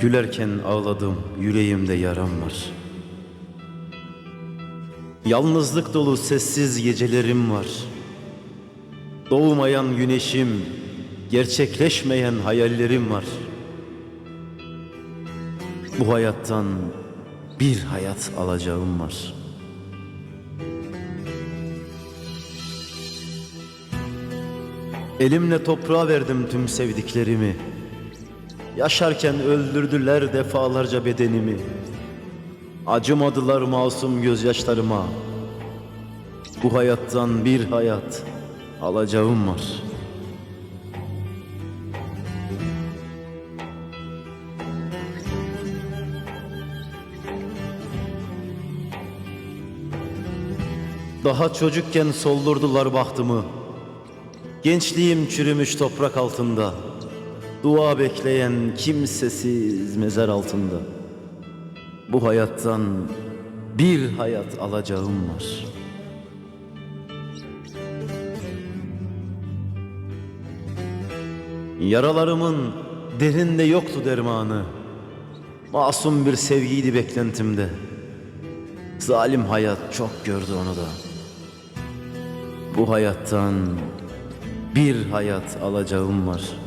Gülerken ağladım, yüreğimde yaram var. Yalnızlık dolu sessiz gecelerim var. Doğmayan güneşim, gerçekleşmeyen hayallerim var. Bu hayattan bir hayat alacağım var. Elimle toprağa verdim tüm sevdiklerimi. Yaşarken öldürdüler defalarca bedenimi. Acımadılar masum gözyaşlarıma. Bu hayattan bir hayat alacağım var. Daha çocukken soldurdular bahtımı. Gençliğim çürümüş toprak altında. Dua bekleyen kimsesiz mezar altında. Bu hayattan bir hayat alacağım var. Yaralarımın derinde yoktu dermanı. Masum bir sevgiydi beklentimde. Zalim hayat çok gördü onu da. Bu hayattan bir hayat alacağım var.''